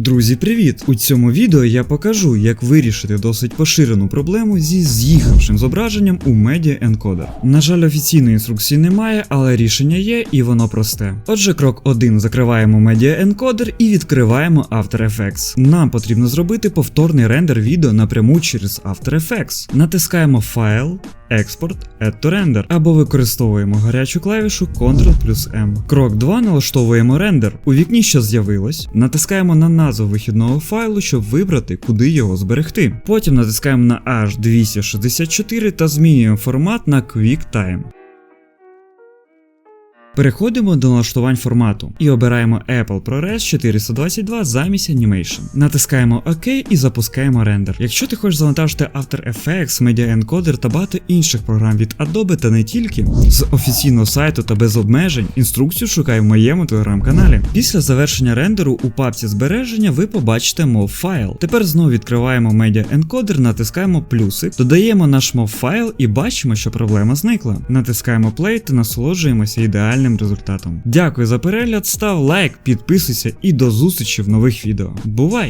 Друзі, привіт! У цьому відео я покажу, як вирішити досить поширену проблему зі з'їхавшим зображенням у Media Encoder. На жаль, офіційної інструкції немає, але рішення є і воно просте. Отже, крок 1. Закриваємо Media Encoder і відкриваємо After Effects. Нам потрібно зробити повторний рендер відео напряму через After Effects. Натискаємо Файл, Експорт, Add to Render або використовуємо гарячу клавішу Ctrl плюс M. Крок 2 налаштовуємо рендер. У вікні, що з'явилось, натискаємо на назву вихідного файлу, щоб вибрати, куди його зберегти. Потім натискаємо на H264 та змінюємо формат на QuickTime. Переходимо до налаштувань формату і обираємо Apple ProRes 422 замість Animation. Натискаємо ОК і запускаємо рендер. Якщо ти хочеш завантажити After Effects, Media Encoder та багато інших програм від Adobe та не тільки, з офіційного сайту та без обмежень, інструкцію шукай в моєму телеграм-каналі. Після завершення рендеру у папці збереження ви побачите MOV файл. Тепер знову відкриваємо Media Encoder, натискаємо плюсик, додаємо наш MOV файл і бачимо, що проблема зникла. Натискаємо play та насолоджуємося ідеальним результатом. Дякую за перегляд, став лайк, підписуйся і до зустрічі в нових відео. Бувай!